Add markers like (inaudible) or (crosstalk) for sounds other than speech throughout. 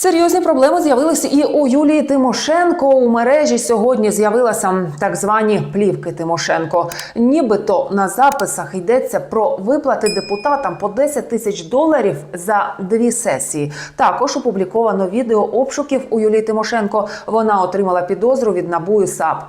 Серйозні проблеми з'явилися і у Юлії Тимошенко. У мережі сьогодні з'явилися так звані плівки Тимошенко. Нібито на записах йдеться про виплати депутатам по 10 тисяч доларів за дві сесії. Також опубліковано відео обшуків у Юлії Тимошенко. Вона отримала підозру від НАБУ і САП.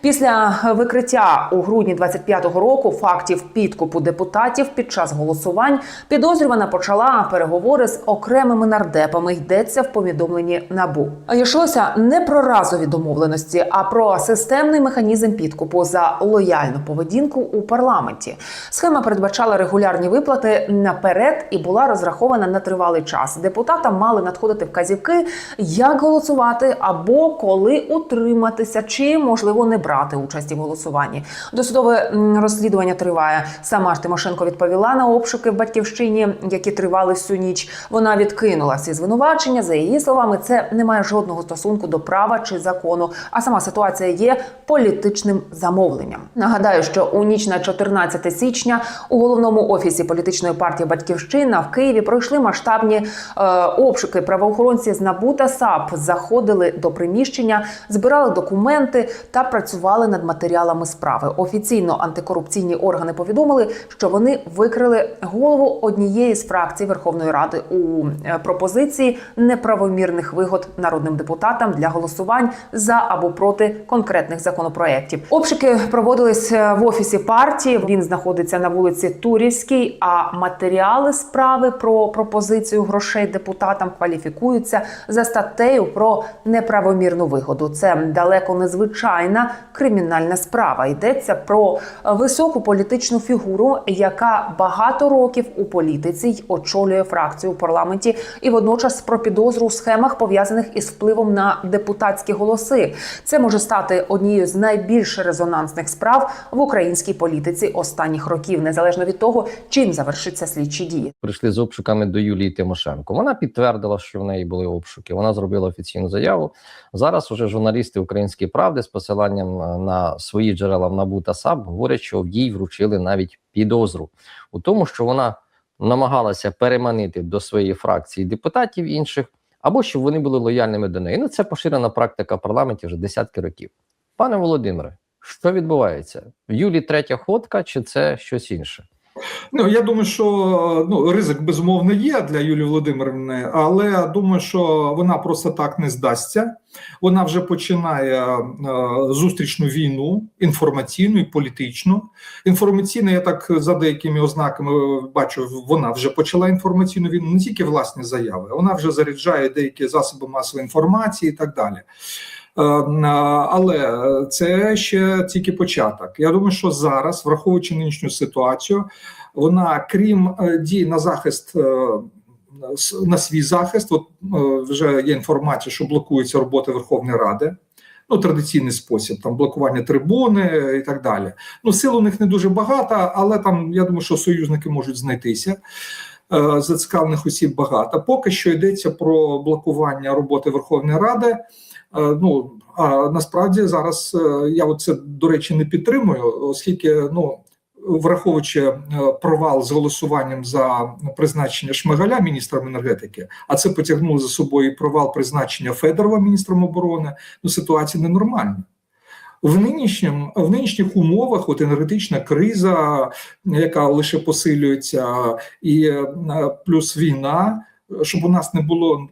Після викриття у грудні 25-го року фактів підкупу депутатів під час голосувань підозрювана почала переговори з окремими нардепами. Йдеться в повідомленні набу. Йшлося не про разові домовленості, а про системний механізм підкупу за лояльну поведінку у парламенті. Схема передбачала регулярні виплати наперед і була розрахована на тривалий час. Депутатам мали надходити вказівки, як голосувати або коли утриматися, чи можливо не брати участі в голосуванні. Досудове розслідування триває. Сама ж Тимошенко відповіла на обшуки в батьківщині, які тривали всю ніч. Вона відкинула всі звинувачення. За словами, це не має жодного стосунку до права чи закону. А сама ситуація є політичним замовленням. Нагадаю, що у ніч на 14 січня у головному офісі політичної партії Батьківщина в Києві пройшли масштабні е, обшуки. Правоохоронці з НАБУ та САП заходили до приміщення, збирали документи та працювали над матеріалами справи. Офіційно антикорупційні органи повідомили, що вони викрили голову однієї з фракцій Верховної Ради у е, пропозиції неправомірних вигод народним депутатам для голосувань за або проти конкретних законопроєктів. Обшуки проводились е, в офісі партії. Він знаходиться на вулиці Турівській. А матеріали справи про пропозицію грошей депутатам кваліфікуються за статтею про неправомірну вигоду. Це далеко незвичайна кримінальна справа. Йдеться про високу політичну фігуру, яка багато років у політиці й очолює фракцію у парламенті, і водночас про підозру у схемах пов'язаних із впливом на депутатські голоси. Це може стати однією з найбільш резонансних справ в українській політиці останніх років, незалежно від того, чим завершиться слідчі дії. прийшли з обшуками до Юлії Тимошенко. Вона підтвердила, що в неї були обшуки. Вона зробила офіційну заяву. Зараз уже журналісти Української правди з посиланням е, на свої джерела в НАБУ та САП говорять, що їй вручили навіть підозру у тому, що вона намагалася переманити до своєї фракції депутатів інших, або щоб вони були лояльними до неї. Ну це поширена практика в вже десятки років. Пане Володимире, що відбувається? В Юлі третя ходка, чи це щось інше? Ну я думаю, що ну ризик безумовно є для Юлії Володимирівни, але думаю, що вона просто так не здасться. Вона вже починає е, зустрічну війну інформаційну і політичну. Інформаційна, я так за деякими ознаками бачу, вона вже почала інформаційну війну, не тільки власні заяви, вона вже заряджає деякі засоби масової інформації і так далі. Е, Але це ще тільки початок. Я думаю, що зараз, враховуючи нинішню ситуацію, вона крім е, дій на захист. е, На свій захист, от е, вже є інформація, що блокується робота Верховної Ради. Ну, традиційний спосіб, там блокування трибуни і так далі. Ну, сил у них не дуже багато, але там я думаю, що союзники можуть знайтися. Е, Зацікавлених осіб багато. Поки що йдеться про блокування роботи Верховної Ради. Е, Ну а насправді зараз е, я це до речі не підтримую, оскільки ну. Враховуючи е, провал з голосуванням за призначення Шмигаля міністром енергетики, а це потягнуло за собою провал призначення Федорова міністром оборони. Ну ситуація ненормальна. В нинішнім в нинішніх умовах от енергетична криза, яка лише посилюється, і плюс війна, щоб у нас не було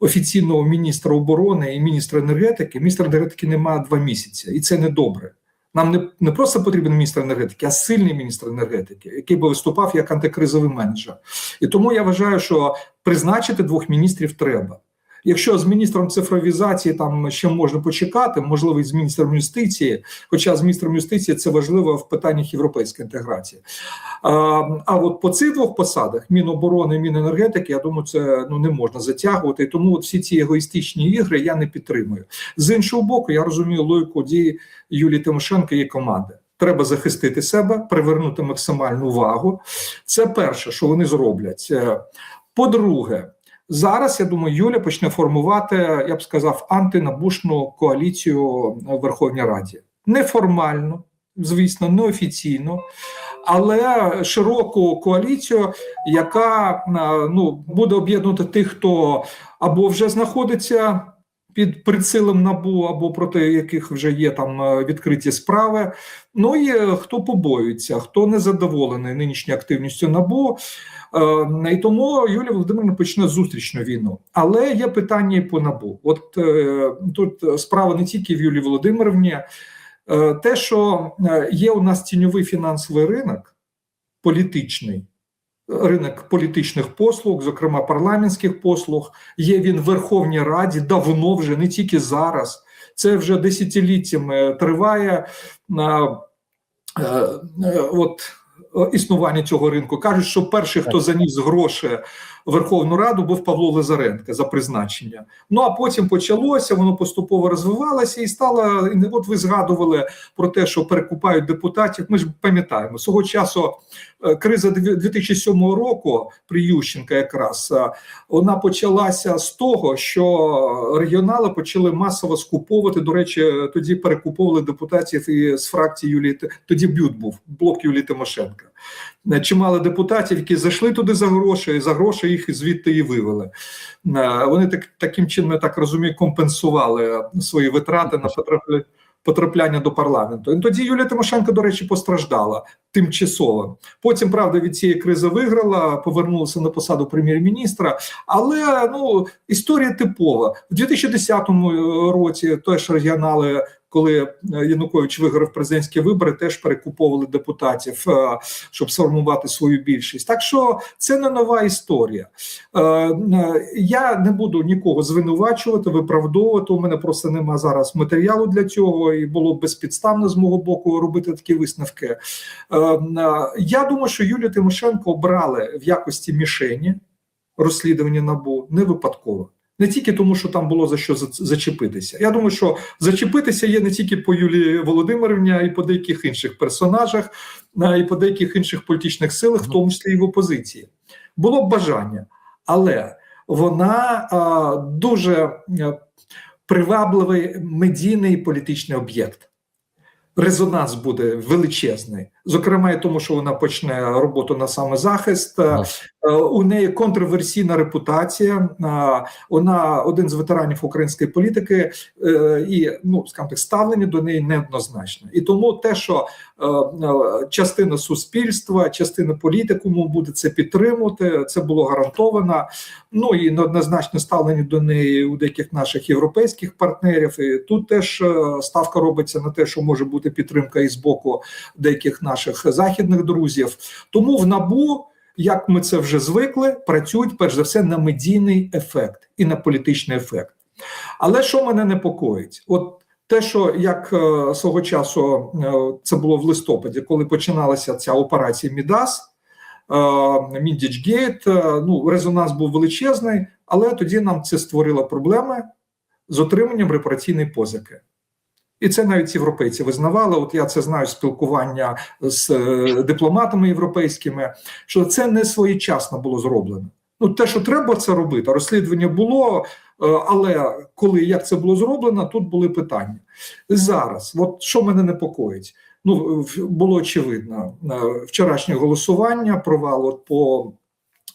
офіційного міністра оборони і міністра енергетики. Міністра енергетики немає два місяці, і це не добре. Нам не, не просто потрібен міністр енергетики, а сильний міністр енергетики, який би виступав як антикризовий менеджер. І тому я вважаю, що призначити двох міністрів треба. Якщо з міністром цифровізації там ще можна почекати, можливо, і з міністром юстиції, хоча з міністром юстиції це важливо в питаннях європейської інтеграції. А, а от по цих двох посадах Міноборони і Міненергетики, я думаю, це ну не можна затягувати. І тому от всі ці егоїстичні ігри я не підтримую. З іншого боку, я розумію логіку дії Юлії Тимошенко і команди. Треба захистити себе, привернути максимальну увагу. Це перше, що вони зроблять. Е, По-друге, зараз я думаю, Юля почне формувати, я б сказав, антинабушну коаліцію в Верховній Раді. Неформально, звісно, неофіційно, але широку коаліцію, яка е, ну буде об'єднувати тих, хто або вже знаходиться під прицілом набу, або проти яких вже є там е, відкриті справи. Ну і е, хто побоюється, хто не задоволений нинішньою активністю набу. Е, І тому Юлія Володимирівна почне зустрічну війну. Але є питання і по набу. От е, тут справа не тільки в Юлії Володимирівні, Е, те, що є у нас тіньовий фінансовий ринок, політичний, ринок політичних послуг, зокрема парламентських послуг, є він в Верховній Раді давно вже, не тільки зараз. Це вже десятиліттями триває. От існування цього ринку кажуть, що перший, хто заніс гроші в Верховну Раду, був Павло Лазаренко за призначення. Ну а потім почалося, воно поступово розвивалося і стало. і От ви згадували про те, що перекупають депутатів. Ми ж пам'ятаємо свого часу. е, Криза дві- 2007 року при Ющенка якраз е, вона почалася з того, що регіонали почали масово скуповувати. До речі, тоді перекуповували депутатів і з фракції Юлії тоді б'ют був блок Юлії Тимошенка. Е, Чимало депутатів, які зайшли туди за гроші, і за гроші їх звідти і вивели. Е, Вони так таким чином, я так розумію, компенсували свої витрати на потрапля- потрапляння до парламенту. І тоді Юлія Тимошенко, до речі, постраждала тимчасово. Потім, правда, від цієї кризи виграла, повернулася на посаду прем'єр-міністра. Але ну історія типова в 2010 році теж регіонали. Коли е, Янукович виграв президентські вибори, теж перекуповували депутатів, е, щоб сформувати свою більшість. Так що це не нова історія. Е, Я не буду нікого звинувачувати, виправдовувати. У мене просто нема зараз матеріалу для цього, і було б безпідставно з мого боку робити такі висновки. Я думаю, що Юлію Тимошенко обрали в якості мішені розслідування набу не випадково. Не тільки тому, що там було за що зачепитися. Я думаю, що зачепитися є не тільки по Юлії Володимирівні, а й по деяких інших персонажах, а і по деяких інших політичних силах, в тому числі і в опозиції. Було б бажання, але вона а, дуже привабливий медійний політичний об'єкт. Резонанс буде величезний, зокрема, і тому, що вона почне роботу на самозахист. Е, У неї контроверсійна репутація. Е, Вона один з ветеранів української політики, е, і ну скажімо так, ставлення до неї неоднозначне. І тому те, що частина суспільства, частина політикуму буде це підтримувати, це було гарантовано. Ну і неоднозначне ставлення до неї у деяких наших європейських партнерів. І тут теж ставка робиться на те, що може бути підтримка і з боку деяких наших західних друзів. Тому в набу як ми це вже звикли, працюють перш за все на медійний ефект і на політичний ефект. Але що мене непокоїть? От те, що як е, свого часу е, це було в листопаді, коли починалася ця операція Мідас, е, Міндічгейт, е, ну резонанс був величезний, але тоді нам це створило проблеми з отриманням репараційної позики. І це навіть європейці визнавали. От я це знаю спілкування з е, дипломатами європейськими, що це не своєчасно було зроблено. Ну, те, що треба це робити, розслідування було, е, але коли як це було зроблено, тут були питання. Зараз, от що мене непокоїть, ну було очевидно е, вчорашнє голосування, провал от по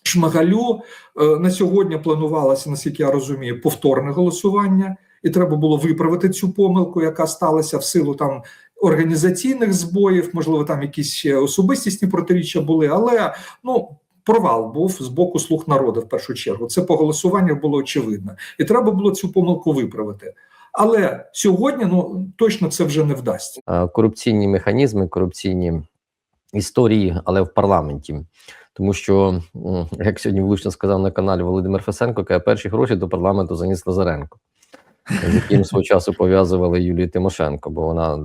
Шмигалю. Е, На сьогодні планувалося, наскільки я розумію, повторне голосування, і треба було виправити цю помилку, яка сталася в силу там організаційних збоїв, можливо, там якісь ще особистісні протиріччя були, але ну. Провал був з боку слуг народу в першу чергу. Це по голосуванню було очевидно, і треба було цю помилку виправити. Але сьогодні ну точно це вже не вдасться. корупційні механізми, корупційні історії, але в парламенті. Тому що, як сьогодні влучно сказав на каналі Володимир Фесенко, каже, перші гроші до парламенту заніс Лазаренко, з яким свого часу пов'язували Юлію Тимошенко, бо вона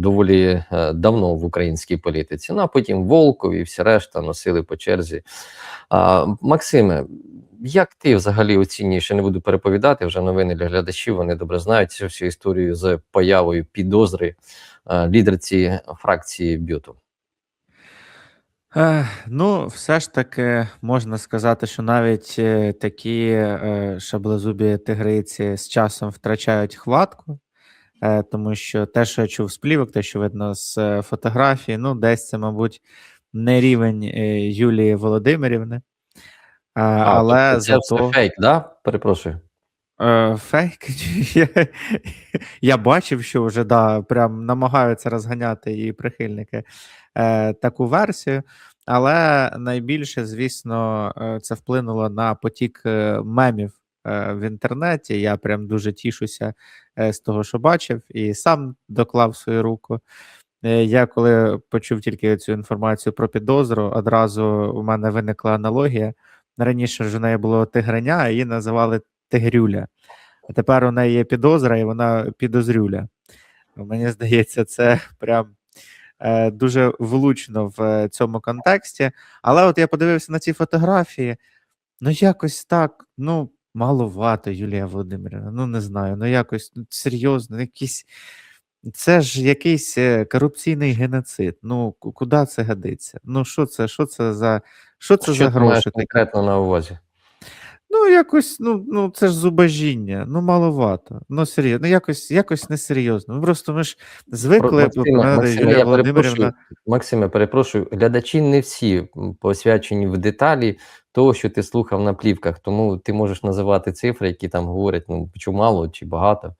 доволі е, давно в українській політиці. Ну а потім Волков і всі решта носили по черзі. А, Максиме, як ти взагалі оцінюєш? Я не буду переповідати вже новини для глядачів. Вони добре знають всю історію з появою підозри е, лідерці фракції Бюту. Е, Ну, все ж таки можна сказати, що навіть е, такі е, шаблезубі тигриці з часом втрачають хватку, е, тому що те, що я чув з плівок, те, що видно з е, фотографії, ну, десь це, мабуть, не рівень е, Юлії Володимирівни. А, А, але тобто це зато все фейк, да? Перепрошую. Е, фейк. (laughs) Я, бачив, що вже да, прям намагаються розганяти її прихильники е, таку версію. Але найбільше, звісно, е, це вплинуло на потік мемів в інтернеті. Я прям дуже тішуся з того, що бачив, і сам доклав свою руку. Я коли почув тільки цю інформацію про підозру, одразу у мене виникла аналогія. Раніше ж у неї було тигреня, її називали Тигрюля. А тепер у неї є підозра, і вона підозрюля. Мені здається, це прям е, дуже влучно в е, цьому контексті. Але от я подивився на ці фотографії. Ну, якось так, ну, маловато, Юлія Володимирівна. Ну, не знаю, ну якось ну, серйозно, якісь. Це ж якийсь е, корупційний геноцид. Ну, куди це годиться? Ну, що це? Що це за що це Що за гроші конкретно на увазі? Ну, якось, ну, ну це ж зубожіння, ну маловато. Ну, серйозно, ну якось, якось несерйозно. Ну, просто ми ж звикли, Максиме, пам'ятаєте, Максиме, Юлія я Володимирівна. Максиме, перепрошую, глядачі не всі посвячені в деталі того, що ти слухав на плівках, тому ти можеш називати цифри, які там говорять, ну, чи мало, чи багато.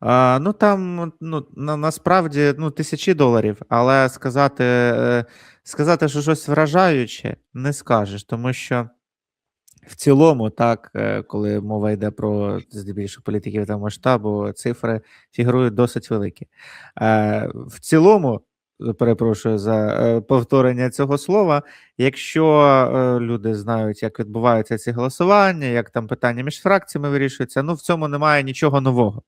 А, ну там ну, на, насправді ну, тисячі доларів, але сказати, е, сказати, що щось вражаюче, не скажеш, тому що в цілому, так, е, коли мова йде про здебільшого політиків та масштабу, цифри фігурують досить великі. Е, в цілому, перепрошую за е, повторення цього слова. Якщо люди знають, як відбуваються ці голосування, як там питання між фракціями вирішуються, ну в цьому немає нічого нового.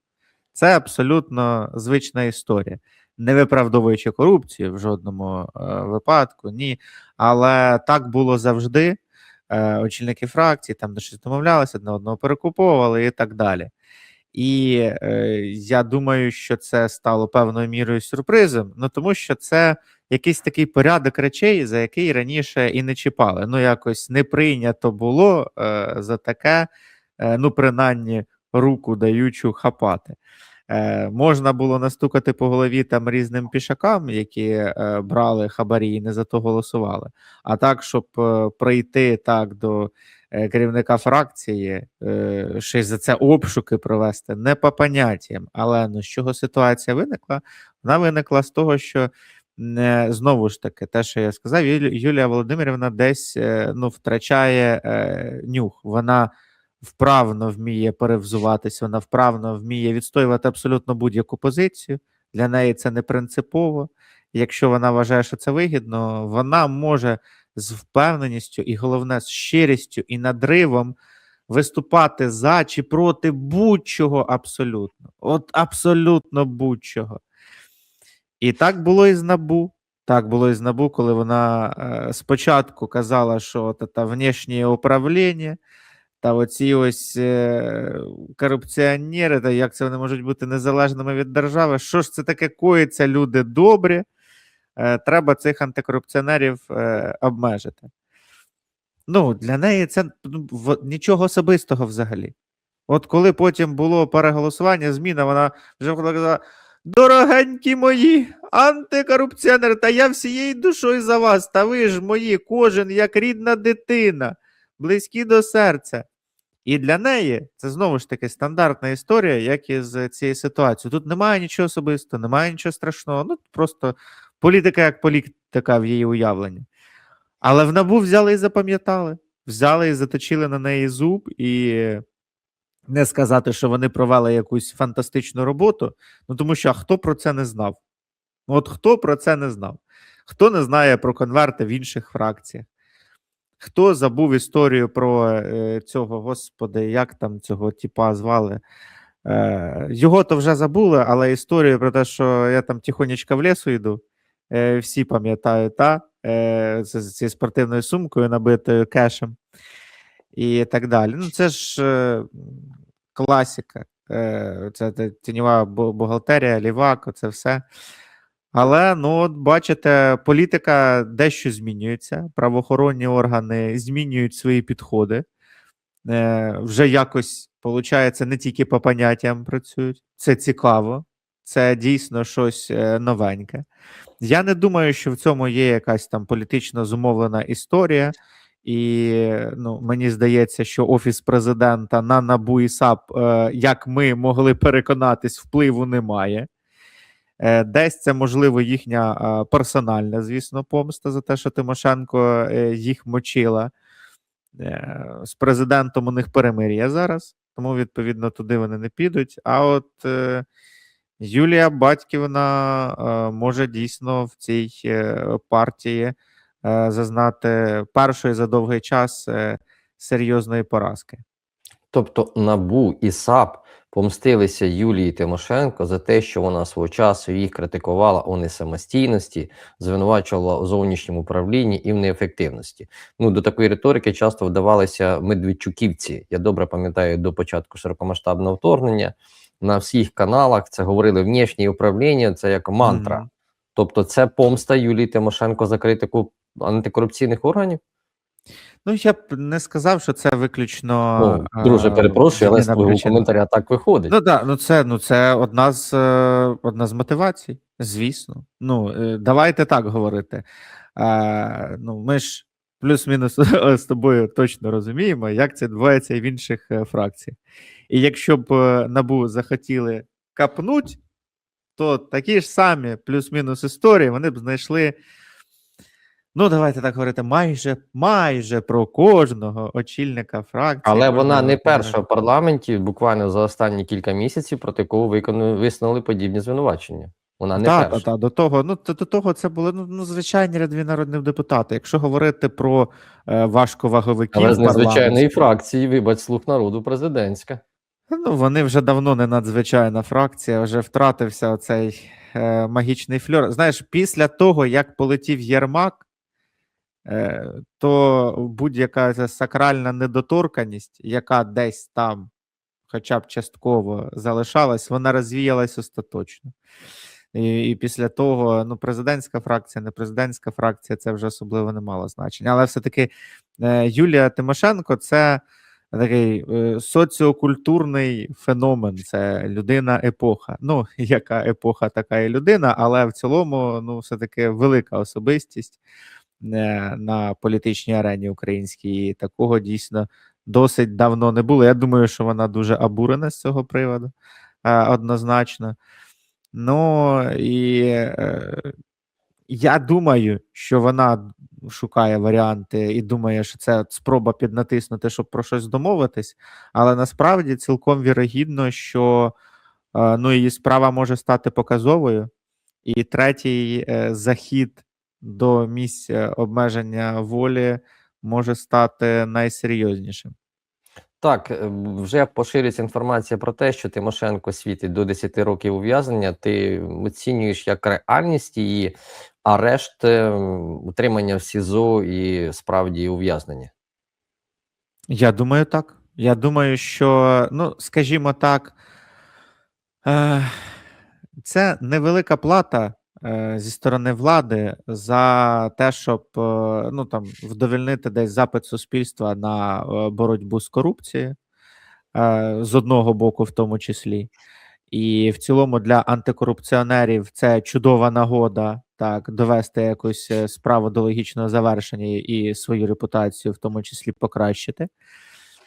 Це абсолютно звична історія, не виправдовуючи корупцію в жодному е, випадку, ні. Але так було завжди. Е, очільники фракцій там до щось домовлялися, одне одного перекуповували і так далі. І е, я думаю, що це стало певною мірою сюрпризом, ну тому що це якийсь такий порядок речей, за який раніше і не чіпали. Ну, якось не прийнято було е, за таке, е, ну, принаймні, руку даючу хапати. Е, можна було настукати по голові там різним пішакам, які е, брали хабарі і не за то голосували. А так, щоб е, прийти так до керівника фракції, ще за це обшуки провести, не по поняттям. Але ну, з чого ситуація виникла? Вона виникла з того, що знову ж таки, те, що я сказав, Юлі- Юлія Володимирівна десь ну, втрачає нюх. Вона вправно вміє перевзуватись, вона вправно вміє відстоювати абсолютно будь-яку позицію. Для неї це не принципово. Якщо вона вважає, що це вигідно, вона може з впевненістю і головне з щирістю і надривом виступати за чи проти будь-чого абсолютно. От абсолютно будь-чого. І так було і з набу. Так було і з набу, коли вона е, спочатку казала, що та внішнє управління, та оці ось е, корупціонери, та як це вони можуть бути незалежними від держави. Що ж це таке коїться, люди добрі? Е, треба цих антикорупціонерів е, обмежити. Ну, для неї це ну, нічого особистого взагалі. От коли потім було переголосування, зміна, вона вже казала: дорогенькі мої, антикорупціонери, та я всією душою за вас, та ви ж мої, кожен як рідна дитина, близькі до серця. І для неї це знову ж таки стандартна історія, як і з цією ситуацією. Тут немає нічого особистого, немає нічого страшного. Ну просто політика як політика в її уявленні. Але в набу взяли і запам'ятали, взяли і заточили на неї зуб, і не сказати, що вони провели якусь фантастичну роботу. Ну тому що а хто про це не знав? От хто про це не знав? Хто не знає про конверти в інших фракціях? Хто забув історію про е, цього, господи, як там цього типа звали? Е, його то вже забули, але історію про те, що я там тихонечко в лісу йду, е, всі пам'ятають, та? Е, з, з цією спортивною сумкою, набитою кешем і так далі. Ну, це ж е, класика. Е, це тіньова бухгалтерія, лівак, це все. Але ну, от бачите, політика дещо змінюється, правоохоронні органи змінюють свої підходи. Е, вже якось, виходить, не тільки по поняттям працюють. Це цікаво. це дійсно щось е, новеньке. Я не думаю, що в цьому є якась там політично зумовлена історія. І ну, мені здається, що офіс президента на НАБУ і САП, е, як ми могли переконатись, впливу немає. Е, Десь це можливо їхня персональна, звісно, помста за те, що Тимошенко е, їх мочила. Е, З президентом у них перемир'я зараз, тому відповідно туди вони не підуть. А от Юлія Батьківна може дійсно в цій партії зазнати першої за довгий час серйозної поразки. Тобто НАБУ і САП помстилися Юлії Тимошенко за те, що вона свого часу їх критикувала у несамостійності, звинувачувала у зовнішньому управлінні і в неефективності. Ну до такої риторики часто вдавалися медведчуківці. Я добре пам'ятаю до початку широкомасштабного вторгнення. На всіх каналах це говорили внішнє управління, це як мантра. Мгм. Тобто, це помста Юлії Тимошенко за критику антикорупційних органів. Ну, я б не сказав, що це виключно. Друже, е, перепрошую, але з твого коментаря так виходить. Ну так, ну це, ну це одна з е, одна з мотивацій, звісно. Ну, е, давайте так говорити. Е, ну, ми ж плюс-мінус (laughs) з тобою точно розуміємо, як це відбувається і в інших фракціях. І якщо б набу захотіли капнуть, то такі ж самі плюс-мінус історії вони б знайшли. Ну, давайте так говорити, майже майже про кожного очільника фракції. Але вона не перша в парламенті, буквально за останні кілька місяців, проти кого висунули подібні звинувачення. Вона не Так, перша. та, до того, ну то- до того це були ну, ну звичайні рядові народних депутати. Якщо говорити про е, важковаговиків, Але з незвичайної фракції, вибач, слух народу президентська. ну вони вже давно не надзвичайна фракція, вже втратився оцей е, магічний фльор. Знаєш, після того, як полетів Єрмак, то будь-яка сакральна недоторканість, яка десь там, хоча б частково залишалась, вона розвіялась остаточно. І, і після того, ну, президентська фракція, не президентська фракція, це вже особливо не мало значення. Але все-таки е, Юлія Тимошенко це такий е, соціокультурний феномен, це людина епоха. Ну, (laughs) яка епоха, така і людина, але в цілому, ну, все-таки велика особистість е, на політичній арені українській. І такого дійсно досить давно не було. Я думаю, що вона дуже обурена з цього приводу, е, однозначно. Ну і е, я думаю, що вона шукає варіанти і думає, що це спроба піднатиснути, щоб про щось домовитись. Але насправді цілком вірогідно, що е, ну, її справа може стати показовою. І третій захід до місця обмеження волі може стати найсерйознішим. Так, е, вже поширюється інформація про те, що Тимошенко світить до 10 років ув'язнення. Ти оцінюєш як реальність її арешт, е, утримання в СІЗО і справді ув'язнення. Я думаю, так. Я думаю, що, ну, скажімо так, е, це невелика плата зі сторони влади за те, щоб е, ну, там, вдовольнити десь запит суспільства на е, боротьбу з корупцією, е, з одного боку, в тому числі. І в цілому для антикорупціонерів це чудова нагода так довести якусь е, справу до логічного завершення і свою репутацію, в тому числі покращити,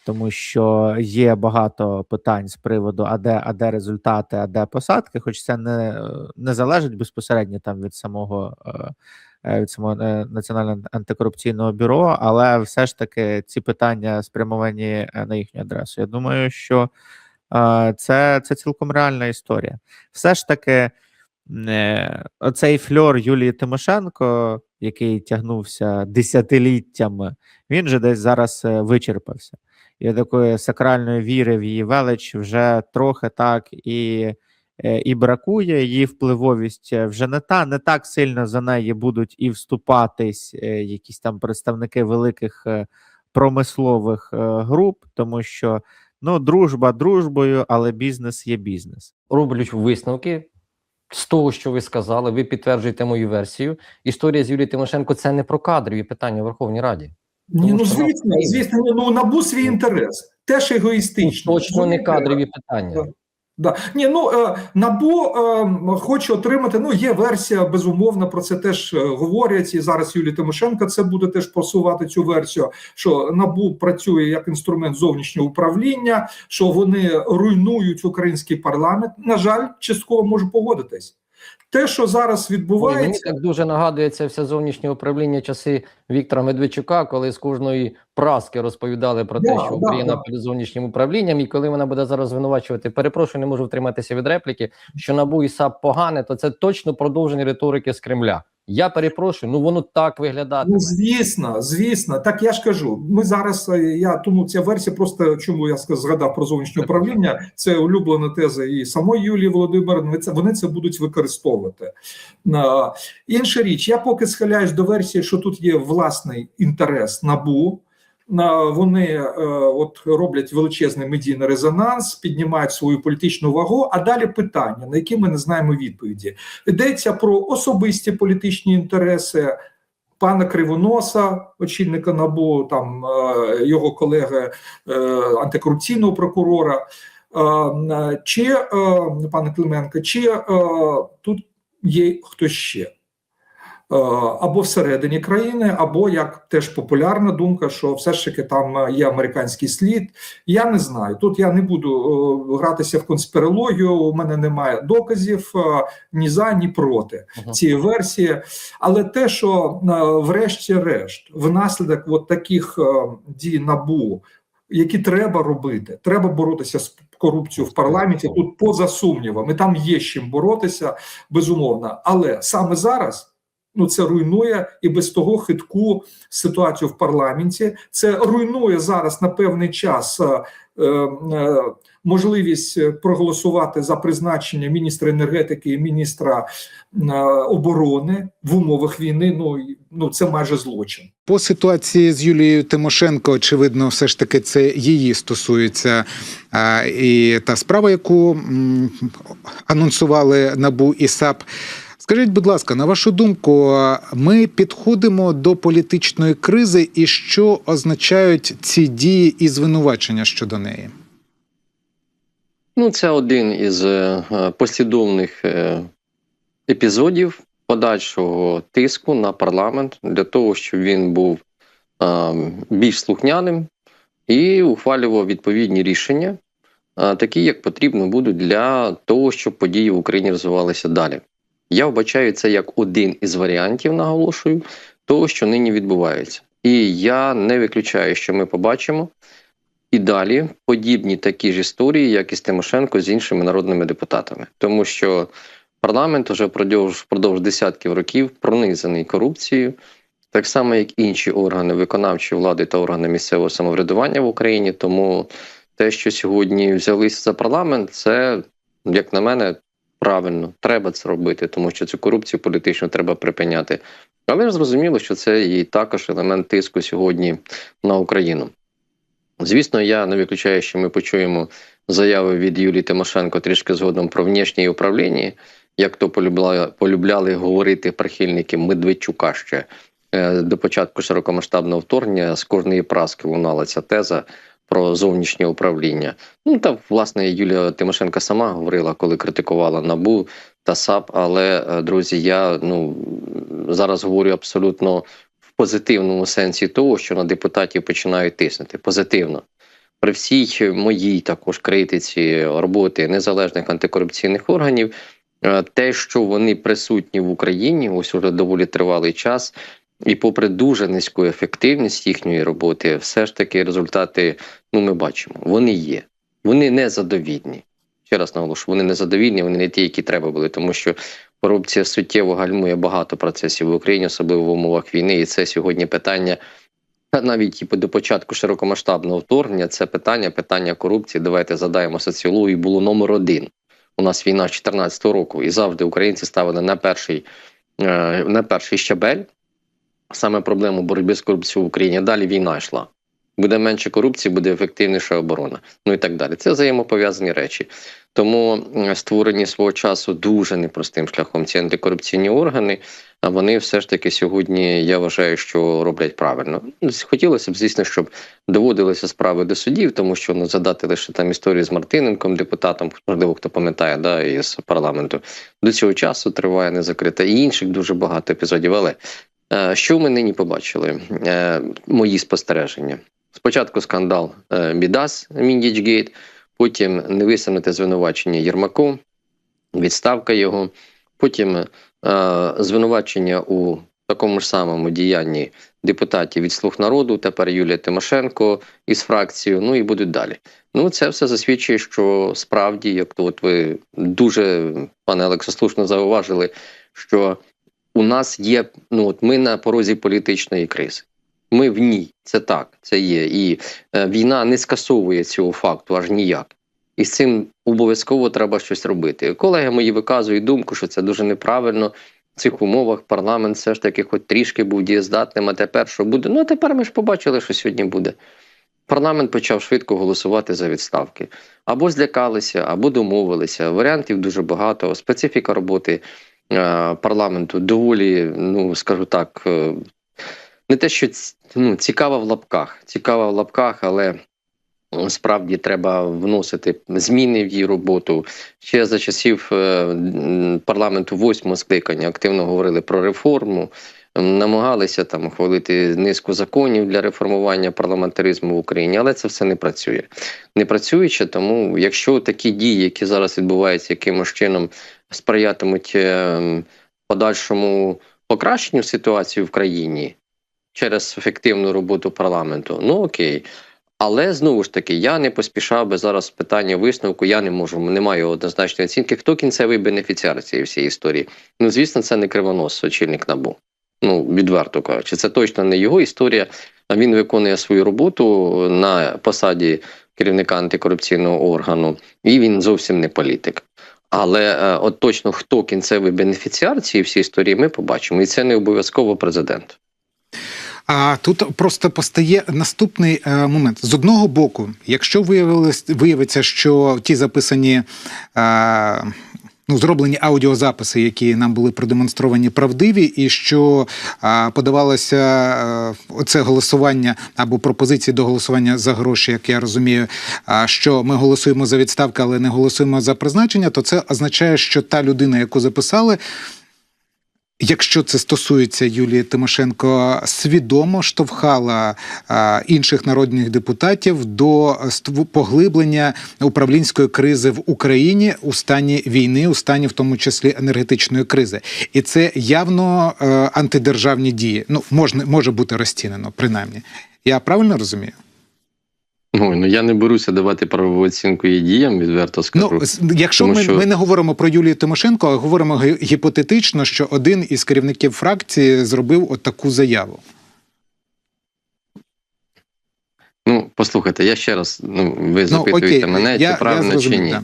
тому що є багато питань з приводу, а де, а де результати, а де посадки, хоч це не, не залежить безпосередньо там від самого. е, е, Від самого е, Національного антикорупційного бюро, але все ж таки ці питання спрямовані на їхню адресу. Я думаю, що це, це цілком реальна історія. Все ж таки, оцей фльор Юлії Тимошенко, який тягнувся десятиліттями, він же десь зараз вичерпався. І такої сакральної віри в її велич вже трохи так і, е, і бракує. Її впливовість е, вже не та, не так сильно за неї будуть і вступатись е, якісь там представники великих промислових груп, тому що ну, дружба дружбою, але бізнес є бізнес. Роблю висновки з того, що ви сказали. Ви підтверджуєте мою версію. Історія з Юлією Тимошенко це не про кадрові питання в Верховній Раді. Ні, Тому ну звісно, звісно, ну набу свій інтерес. Теж Ну, егоїстично. точно не кадрові питання. Да. Ні, ну е, набу е, хоче отримати. Ну, є версія, безумовно, про це теж е, говорять. І зараз Юлія Тимошенко це буде теж просувати цю версію. Що набу працює як інструмент зовнішнього управління, що вони руйнують український парламент. На жаль, частково можу погодитись. Те, що зараз Ой, мені так дуже нагадує це все зовнішнє управління часи Віктора Медведчука, коли з кожної праски розповідали про те, Да, що Україна да. під зовнішнім управлінням, і коли вона буде зараз звинувачувати, перепрошую, не можу втриматися від репліки, що НАБУ і САП погане, то це точно продовження риторики з Кремля. Я перепрошую, ну воно так виглядатиме. Ну, звісно, звісно, так я ж кажу. Ми зараз е, я тому ця версія, просто чому я згадав про зовнішнє управління. Це улюблена теза і самої Юлії Володимирівни. Це вони це будуть використовувати. Е, Інша річ, я поки схиляюсь до версії, що тут є власний інтерес набу. Вони е, от роблять величезний медійний резонанс, піднімають свою політичну вагу. А далі питання, на які ми не знаємо відповіді. Йдеться про особисті політичні інтереси пана Кривоноса, очільника НАБУ, там е, його колеги е, антикорупційного прокурора, чи пана Клименка, чи тут є хтось ще. Е, Або всередині країни, або як теж популярна думка, що все ж таки там е, є американський слід. Я не знаю. Тут я не буду е, гратися в конспірологію. У мене немає доказів ні за, ні проти цієї версії. Але те, що врешті-решт, внаслідок от таких дій набу, які треба робити, треба боротися з корупцією в парламенті. Тут поза сумнівами. там є з чим боротися, безумовно. Але саме зараз. Ну, це руйнує і без того хитку ситуацію в парламенті. Це руйнує зараз на певний час е, е, можливість е, проголосувати за призначення міністра енергетики і міністра е, оборони в умовах війни. Ну ну це майже злочин. По ситуації з Юлією Тимошенко, очевидно, все ж таки це її стосується. І та справа, яку анонсували НАБУ і САП. Скажіть, будь ласка, на вашу думку, ми підходимо до політичної кризи, і що означають ці дії і звинувачення щодо неї? Ну, це один із е, послідовних е, епізодів подальшого тиску на парламент для того, щоб він був е, більш слухняним і ухвалював відповідні рішення, такі, як потрібно будуть для того, щоб події в Україні розвивалися далі. Я вбачаю це як один із варіантів, наголошую, того, що нині відбувається. І я не виключаю, що ми побачимо і далі подібні такі ж історії, як і з Тимошенко з іншими народними депутатами, тому що парламент впродовж, впродовж десятків років пронизаний корупцією, так само як інші органи виконавчої влади та органи місцевого самоврядування в Україні. Тому те, що сьогодні взялися за парламент, це як на мене. Правильно, треба це робити, тому що цю корупцію політично треба припиняти. Але ж зрозуміло, що це і також елемент тиску сьогодні на Україну. Звісно, я не виключаю, що ми почуємо заяви від Юлії Тимошенко трішки згодом про внішнє управління, як то полюбляли, полюбляли говорити прихильники Медведчука ще е, до початку широкомасштабного вторгнення з кожної праски лунала ця теза про зовнішнє управління. Ну та власне Юлія Тимошенко сама говорила, коли критикувала набу та САП. Але е, друзі, я ну зараз говорю абсолютно в позитивному сенсі того, що на депутатів починають тиснути позитивно. При всій моїй також критиці роботи незалежних антикорупційних органів, е, те, що вони присутні в Україні, ось уже доволі тривалий час, і попри дуже низьку ефективність їхньої роботи, все ж таки результати ну ми бачимо, вони є, вони незадовільні. Ще раз наголошу, вони незадовільні, вони не ті, які треба були, тому що корупція суттєво гальмує багато процесів в Україні, особливо в умовах війни. І це сьогодні питання навіть і до початку широкомасштабного вторгнення. Це питання, питання корупції. Давайте задаємо соціологію. Було номер один. У нас війна з 2014 року, і завжди українці ставили на перший, е, на перший щабель саме проблему боротьби з корупцією в Україні. Далі війна йшла. Буде менше корупції, буде ефективніша оборона. Ну і так далі. Це взаємопов'язані речі. Тому створені свого часу дуже непростим шляхом ці антикорупційні органи. А вони все ж таки сьогодні, я вважаю, що роблять правильно. Ну, Хотілося б, звісно, щоб доводилися справи до судів, тому що ну задати лише там історію з Мартиненком, депутатом, можливо, хто пам'ятає, да, із парламенту до цього часу триває незакрита, і інших дуже багато епізодів. Але що ми нині побачили? Е, мої спостереження. Спочатку скандал е, Мідас Міндічгейт, потім невисунуте звинувачення Єрмаку, відставка його, потім е, звинувачення у такому ж самому діянні депутатів від слуг народу, тепер Юлія Тимошенко із фракцією, ну і будуть далі. Ну, це все засвідчує, що справді, як то от ви дуже, пане Олексо, слушно зауважили, що у нас є, ну от ми на порозі політичної кризи. Ми в ній, це так, це є. І е, війна не скасовує цього факту аж ніяк. І з цим обов'язково треба щось робити. Колеги мої виказують думку, що це дуже неправильно. В цих умовах парламент все ж таки хоч трішки був дієздатним, а тепер що буде? Ну а тепер ми ж побачили, що сьогодні буде. Парламент почав швидко голосувати за відставки. Або злякалися, або домовилися. Варіантів дуже багато. Специфіка роботи парламенту доволі, ну скажу так, е, не те, що ну, цікава в лапках, цікава в лапках, але справді треба вносити зміни в її роботу. Ще за часів е, парламенту восьмого скликання активно говорили про реформу. Намагалися там ухвалити низку законів для реформування парламентаризму в Україні, але це все не працює. Не працюючи, тому якщо такі дії, які зараз відбуваються, якимось чином сприятимуть е, подальшому покращенню ситуації в країні через ефективну роботу парламенту, ну окей. Але знову ж таки, я не поспішав би зараз питання висновку. Я не можу, не маю однозначної оцінки. Хто кінцевий бенефіціар цієї всієї історії? Ну, звісно, це не кривонос, очільник набу. Ну, відверто кажучи, це точно не його історія. Він виконує свою роботу на посаді керівника антикорупційного органу, і він зовсім не політик. Але е, от точно хто кінцевий бенефіціар цієї всієї історії, ми побачимо, і це не обов'язково президент. А тут просто постає наступний е, момент. З одного боку, якщо виявилось, виявиться, що ті записані. Е, Ну, зроблені аудіозаписи, які нам були продемонстровані правдиві, і що а, подавалося а, оце голосування або пропозиції до голосування за гроші, як я розумію, а, що ми голосуємо за відставку, але не голосуємо за призначення, то це означає, що та людина, яку записали, Якщо це стосується Юлії Тимошенко, свідомо штовхала інших народних депутатів до поглиблення управлінської кризи в Україні у стані війни, у стані в тому числі енергетичної кризи, і це явно е, антидержавні дії. Ну можна може бути розцінено, принаймні. Я правильно розумію? Ой, ну я не беруся давати правову оцінку її діям, відверто скажу. Ну, якщо Тому ми, що- ми не говоримо про Юлію Тимошенко, а говоримо гіпотетично, що один із керівників фракції зробив отаку заяву. Ну, послухайте, я ще раз, ну, ви запитуєте окей, мене, я- чи правильно, я чи ні.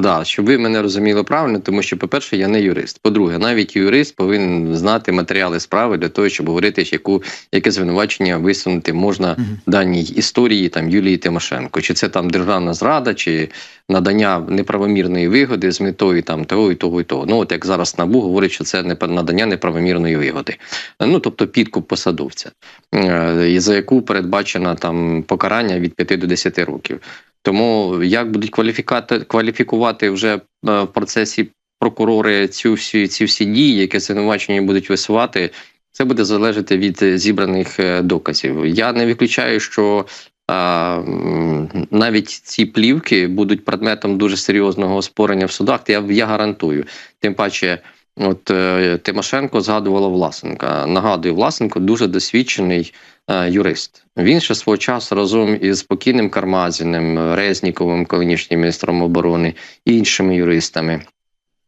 Да. Щоб ви мене розуміли правильно, тому що, по-перше, я не юрист. По-друге, навіть юрист повинен знати матеріали справи для того, щоб говорити, яку, яке звинувачення висунути можна Мгм. даній історії там Юлії Тимошенко. Чи це там державна зрада, чи надання неправомірної вигоди з метою там того і того і того. Ну, от як зараз НАБУ говорить, що це не надання неправомірної вигоди. Ну, тобто підкуп посадовця, е, за яку передбачено там покарання від 5 до 10 років. Тому як будуть кваліфікати кваліфікувати вже е, в процесі прокурори цю всі ці всі дії, які звинувачення будуть висувати, це буде залежати від зібраних е, доказів. Я не виключаю, що а, навіть ці плівки будуть предметом дуже серйозного оспорення в судах. Я, я гарантую. Тим паче, от е, Тимошенко згадувала Власенка. Нагадую, Власенко дуже досвідчений е, юрист. Він ще свого часу разом із покійним Кармазіним, Резніковим, колишнім міністром оборони і іншими юристами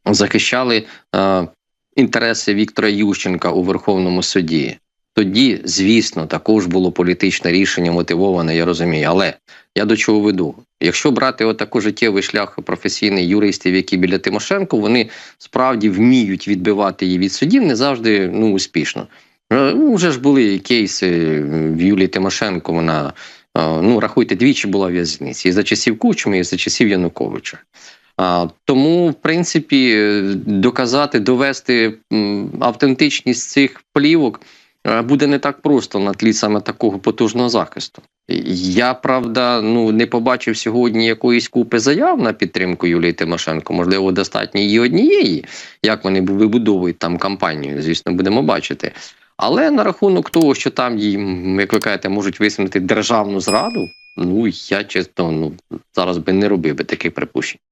захищали е, інтереси Віктора Ющенка у Верховному суді. Тоді, звісно, також було політичне рішення мотивоване, я розумію. Але я до чого веду? Якщо брати отаку життєвий шлях професійних юристів, які біля Тимошенко, вони справді вміють відбивати її від судів не завжди ну, успішно. Е, ну, ж були кейси в Юлії Тимошенко. Вона е, ну рахуйте, двічі була в'язниці і за часів Кучми, і за часів Януковича. А, тому, в принципі, е, доказати, довести автентичність цих плівок буде не так просто на тлі саме такого потужного захисту. Я правда ну не побачив сьогодні якоїсь купи заяв на підтримку Юлії Тимошенко. Можливо, достатньо її однієї, як вони вибудовують там кампанію. Звісно, будемо бачити. Але на рахунок того, що там їм, як ви кажете, можуть висунути державну зраду. Ну я чесно, ну зараз би не робив би таких припущень.